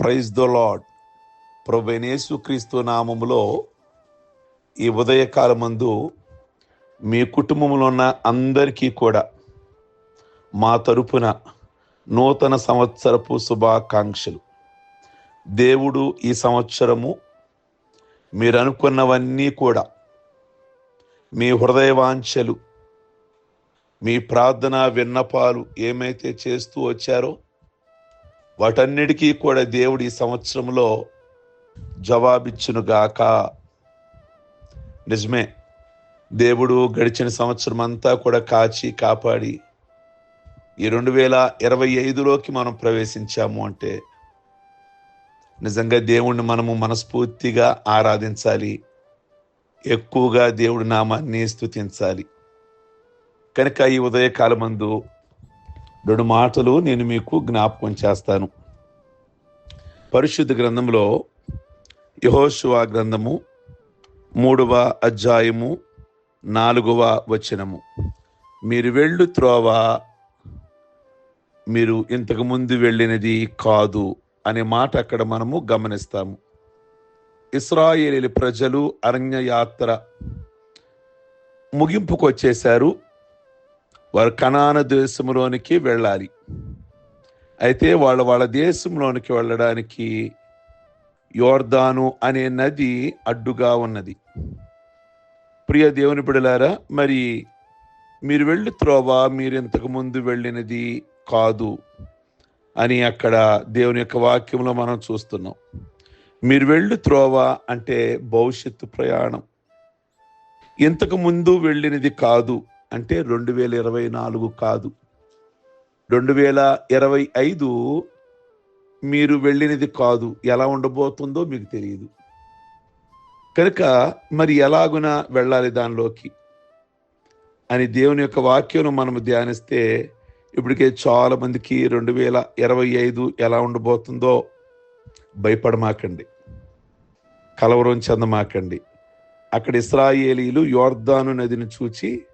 Praise the lord ప్రభైనేసు క్రీస్తు నామములో ఈ ఉదయకాలమందు మీ కుటుంబంలో ఉన్న అందరికీ కూడా మా తరపున నూతన సంవత్సరపు శుభాకాంక్షలు. దేవుడు ఈ సంవత్సరము మీరు అనుకున్నవన్నీ కూడా మీ హృదయవాంఛలు మీ ప్రార్థన విన్నపాలు ఏమైతే చేస్తూ వచ్చారో వాటన్నిటికీ కూడా దేవుడు ఈ సంవత్సరంలో జవాబిచ్చునుగాక. నిజమే దేవుడు గడిచిన సంవత్సరం అంతా కూడా కాచి కాపాడి ఈ రెండు వేల ఇరవై ఐదులోకి మనం ప్రవేశించాము అంటే నిజంగా దేవుణ్ణి మనము మనస్ఫూర్తిగా ఆరాధించాలి ఎక్కువగా దేవుడి నామాన్ని స్తుతించాలి. కనుక ఈ ఉదయకాలమందు రెండు మాటలు నేను మీకు జ్ఞాపకం చేస్తాను. పరిశుద్ధ గ్రంథంలో యహోశువ గ్రంథము మూడవ అధ్యాయము నాలుగవ వచనము. మీరు వెళ్ళు త్రోవ మీరు ఇంతకు ముందు వెళ్ళినది కాదు అనే మాట అక్కడ మనము గమనిస్తాము. ఇస్రాయేలీ ప్రజలు అరణ్యయాత్ర ముగింపుకు వచ్చేశారు వారు కనాన దేశంలోనికి వెళ్ళాలి. అయితే వాళ్ళ వాళ్ళ దేశంలోనికి వెళ్ళడానికి యోర్దాను అనే నది అడ్డుగా ఉన్నది. ప్రియ దేవుని బిడలారా మరి మీరు వెళ్ళి త్రోవ? మీరు ఇంతకు ముందు వెళ్ళినది కాదు అని అక్కడ దేవుని యొక్క వాక్యంలో మనం చూస్తున్నాం. మీరు వెళ్ళు త్రోవ అంటే భవిష్యత్తు ప్రయాణం. ఇంతకు ముందు వెళ్ళినది కాదు అంటే రెండు వేల ఇరవై నాలుగు కాదు. రెండు వేల ఇరవై ఐదు మీరు వెళ్ళినది కాదు. ఎలా ఉండబోతుందో మీకు తెలియదు. కనుక మరి ఎలాగున వెళ్ళాలి దానిలోకి? అని దేవుని యొక్క వాక్యం మనము ధ్యానిస్తే ఇప్పటికే చాలా మందికి రెండు వేల ఇరవై ఐదు ఎలా ఉండబోతుందో భయపడమాకండి. కలవరం చెందమాకండి. అక్కడ ఇస్రాయేలీలు యోర్దాను నదిని చూచి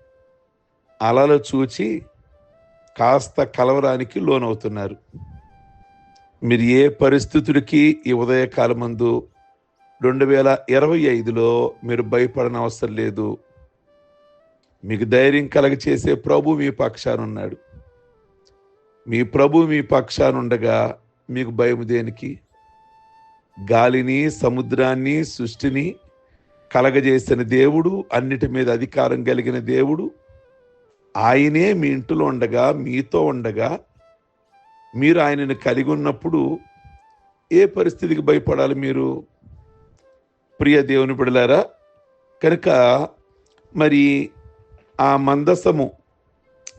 అలలు చూచి కాస్త కలవరానికి లోనవుతున్నారు. మీరు ఏ పరిస్థితులకి ఈ ఉదయకాలమందు రెండు వేల ఇరవై ఐదులో మీరు భయపడన అవసరం లేదు. మీకు ధైర్యం కలగ చేసే ప్రభు మీ పక్షానున్నాడు. మీ ప్రభు మీ పక్షానుండగా మీకు భయం దేనికి? గాలిని సముద్రాన్ని సృష్టిని కలగజేసిన దేవుడు అన్నిటి మీద అధికారం కలిగిన దేవుడు ఆయనే మీ ఇంటిలో ఉండగా మీతో ఉండగా మీరు ఆయనను కలిగి ఉన్నప్పుడు ఏ పరిస్థితికి భయపడాలి మీరు? ప్రియ దేవుని బిడలారా కనుక మరి ఆ మందసము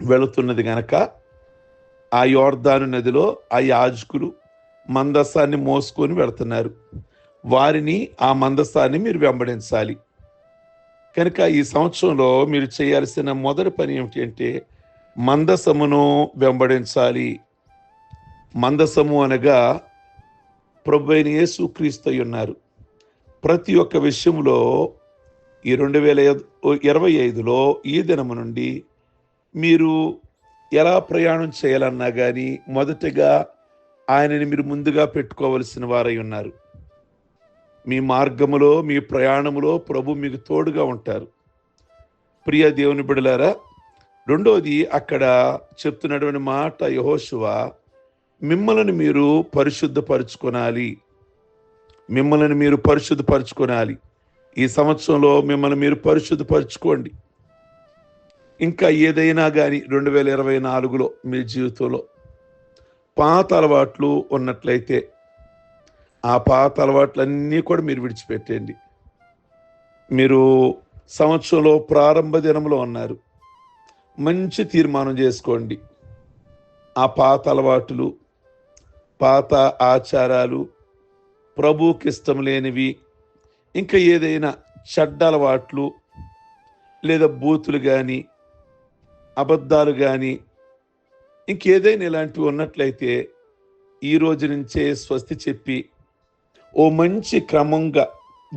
వెళుతున్నది గనక ఆ యోర్దాను నదిలో ఆ యాజకులు మందస్సాన్ని మోసుకొని వెళుతున్నారు. వారిని ఆ మందస్సాన్ని మీరు వెంబడించాలి. కనుక ఈ సంవత్సరంలో మీరు చేయాల్సిన మొదటి పని ఏమిటి అంటే మందసమును వెంబడించాలి. మందసము అనగా ప్రభు అయిన యేసు ఉన్నారు. ప్రతి ఒక్క విషయంలో ఈ రెండు వేల ఇరవై ఐదులో ఈ దినము నుండి మీరు ఎలా ప్రయాణం చేయాలన్నా కానీ మొదటగా ఆయనని మీరు ముందుగా పెట్టుకోవలసిన వారై ఉన్నారు. మీ మార్గములో మీ ప్రయాణములో ప్రభు మీకు తోడుగా ఉంటారు. ప్రియ దేవుని బిడలారా రెండోది అక్కడ చెప్తున్నటువంటి మాట యహోశువ మిమ్మల్ని మీరు పరిశుద్ధపరచుకొనాలి. మిమ్మల్ని మీరు పరిశుద్ధపరచుకోనాలి. ఈ సంవత్సరంలో మిమ్మల్ని మీరు పరిశుద్ధపరచుకోండి. ఇంకా ఏదైనా కానీ రెండు వేల ఇరవై నాలుగులో మీ జీవితంలో పాత అలవాట్లు ఉన్నట్లయితే ఆ పాత అలవాట్లన్నీ కూడా మీరు విడిచిపెట్టండి మీరు సంవత్సరంలో ప్రారంభ దినంలో ఉన్నారు మంచి తీర్మానం చేసుకోండి. ఆ పాత అలవాట్లు పాత ఆచారాలు ప్రభుకి ఇష్టం లేనివి ఇంకా ఏదైనా చెడ్డ అలవాట్లు లేదా బూతులు కానీ అబద్ధాలు కానీ ఇంకేదైనా ఇలాంటివి ఉన్నట్లయితే ఈ రోజు నుంచే స్వస్తి చెప్పి ఓ మంచి క్రమంగా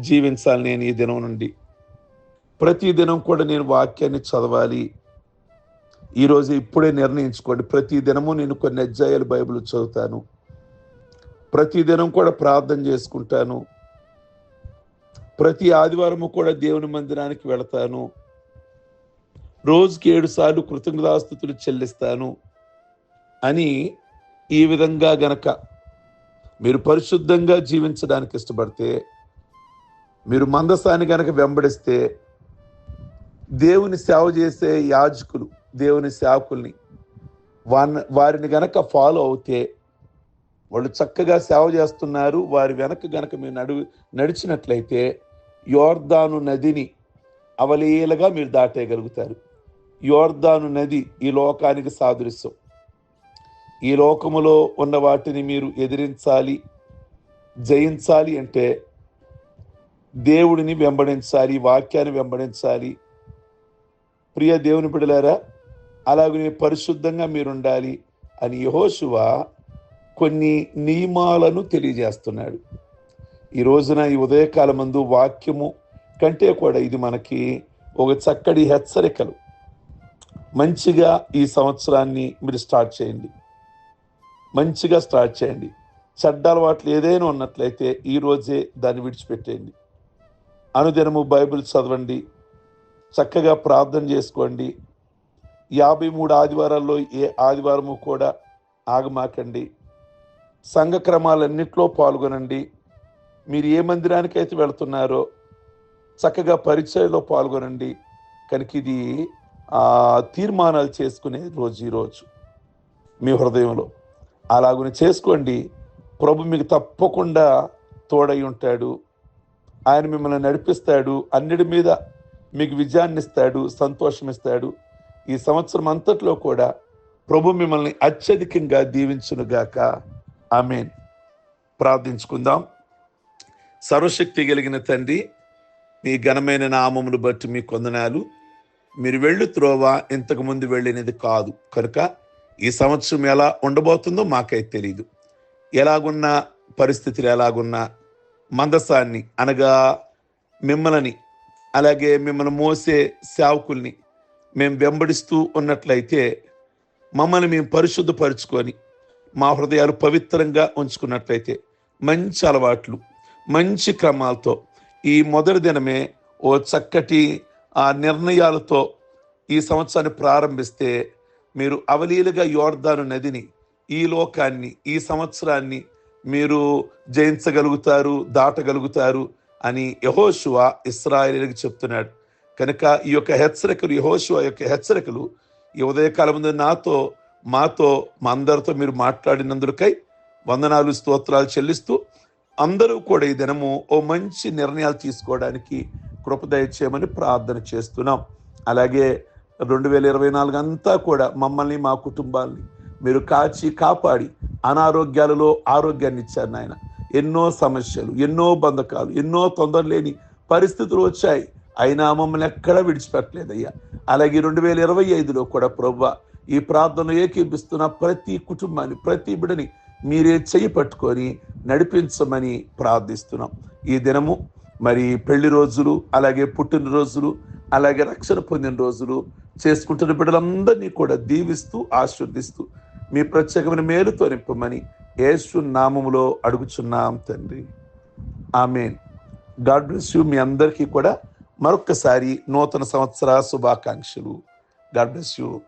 జీవించాలి నేను ఈ దినం నుండి. ప్రతి దినం కూడా నేను వాక్యాన్ని చదవాలి. ఈరోజు ఇప్పుడే నిర్ణయించుకోండి. ప్రతి దినము నేను కొన్ని అధ్యాయాలు బైబిల్ చదువుతాను. ప్రతిదినం కూడా ప్రార్థన చేసుకుంటాను. ప్రతి ఆదివారము కూడా దేవుని మందిరానికి వెళతాను. రోజుకి ఏడు సార్లు కృతజ్ఞతాస్థుతులు చెల్లిస్తాను అని ఈ విధంగా గనక మీరు పరిశుద్ధంగా జీవించడానికి ఇష్టపడితే మీరు మందసాన్ని కనుక వెంబడిస్తే దేవుని సేవ చేసే యాజకులు దేవుని సేవకుల్ని వారిని వారిని గనక ఫాలో అవుతే వాళ్ళు చక్కగా సేవ చేస్తున్నారు. వారి వెనక గనక మీరు నడు నడిచినట్లయితే యోర్దాను నదిని అవలీలగా మీరు దాటేయగలుగుతారు. యోర్దాను నది ఈ లోకానికి సాదృశ్యం. ఈ లోకములో ఉన్న వాటిని మీరు ఎదిరించాలి జయించాలి అంటే దేవుడిని వెంబడించాలి వాక్యాన్ని వెంబడించాలి. ప్రియ దేవుని బిడలారా అలాగనే పరిశుద్ధంగా మీరుండాలి అని యహోశువ కొన్ని నియమాలను తెలియజేస్తున్నాడు. ఈ రోజున ఈ ఉదయకాలం మందు వాక్యము కంటే కూడా ఇది మనకి ఒక చక్కటి హెచ్చరికలు. మంచిగా ఈ సంవత్సరాన్ని మీరు స్టార్ట్ చేయండి. మంచిగా స్టార్ట్ చేయండి. చెడ్డ అలవాట్లు ఏదైనా ఉన్నట్లయితే ఈ రోజే దాన్ని విడిచిపెట్టేయండి. అనుదినము బైబిల్ చదవండి. చక్కగా ప్రార్థన చేసుకోండి. యాభై మూడు ఆదివారాల్లో ఏ ఆదివారము కూడా ఆగమాకండి. సంఘ క్రమాలన్నింటిలో పాల్గొనండి. మీరు ఏ మందిరానికి అయితే వెళుతున్నారో చక్కగా పరిచయలో పాల్గొనండి. కనుక ఇది తీర్మానాలు చేసుకునే రోజు ఈరోజు మీ హృదయంలో. అలాగుని చేసుకోండి. ప్రభు మీకు తప్పకుండా తోడై ఉంటాడు. ఆయన మిమ్మల్ని నడిపిస్తాడు. అన్నిటి మీద మీకు విజయాన్ని ఇస్తాడు సంతోషం ఇస్తాడు. ఈ సంవత్సరం అంతట్లో కూడా ప్రభు మిమ్మల్ని అత్యధికంగా దీవించునుగాక. ఆమెన్. ప్రార్థించుకుందాం. సర్వశక్తి కలిగిన తండ్రి మీ ఘనమైన నామమును బట్టి మీ కొందనాలు. మీరు వెళ్ళు త్రోవ ఇంతకు ముందు వెళ్ళినది కాదు. కనుక ఈ సంవత్సరం ఎలా ఉండబోతుందో మాకైతే తెలియదు ఎలాగున్న పరిస్థితులు ఎలాగున్నా మందసాన్ని అనగా మిమ్మల్ని అలాగే మిమ్మల్ని మోసే సేవకుల్ని మేము వెంబడిస్తూ ఉన్నట్లయితే మమ్మల్ని మేము పరిశుద్ధపరుచుకొని మా హృదయాలు పవిత్రంగా ఉంచుకున్నట్లయితే మంచి అలవాట్లు మంచి క్రమాలతో ఈ మొదటి దినమే ఓ చక్కటి ఆ నిర్ణయాలతో ఈ సంవత్సరాన్ని ప్రారంభిస్తే మీరు అవలీలుగా యోర్ధాను నదిని ఈ లోకాన్ని ఈ సంవత్సరాన్ని మీరు జయించగలుగుతారు దాటగలుగుతారు అని యహోశువ ఇస్రాయలీలకు చెప్తున్నాడు. కనుక ఈ యొక్క హెచ్చరికలు యహోశువ యొక్క హెచ్చరికలు ఈ ఉదయకాలం ముందు నాతో మాతో మా అందరితో మీరు మాట్లాడినందుకై వందనాలు స్తోత్రాలు చెల్లిస్తూ అందరూ కూడా ఈ దినము ఓ మంచి నిర్ణయాలు తీసుకోవడానికి కృపదయ చేయమని ప్రార్థన చేస్తున్నాం. అలాగే రెండు వేల ఇరవై నాలుగు అంతా కూడా మమ్మల్ని మా కుటుంబాల్ని మీరు కాచి కాపాడి అనారోగ్యాలలో ఆరోగ్యాన్ని ఇచ్చారు నాయన. ఎన్నో సమస్యలు ఎన్నో బంధకాలు ఎన్నో తొందర లేని పరిస్థితులు వచ్చాయి. అయినా మమ్మల్ని ఎక్కడా విడిచిపెట్టలేదయ్యా. అలాగే రెండు వేల ఇరవై ఐదులో కూడా ప్రభు ఈ ప్రార్థనలు ఏకీపిస్తున్న ప్రతి కుటుంబాన్ని ప్రతి బిడని మీరే చేయి పట్టుకొని నడిపించమని ప్రార్థిస్తున్నాం. ఈ దినము మరి పెళ్ళి రోజులు అలాగే పుట్టినరోజులు అలాగే రక్షణ పొందిన రోజులు చేసుకుంటున్న బిడ్డలందరినీ కూడా దీవిస్తూ ఆశీర్దిస్తూ మీ ప్రత్యేకమైన మేలుతో నింపమని యేసు నామములో అడుగుచున్నాం తండ్రి. ఆమెన్. God bless you. మీ అందరికీ కూడా మరొక్కసారి నూతన సంవత్సర శుభాకాంక్షలు. God bless you.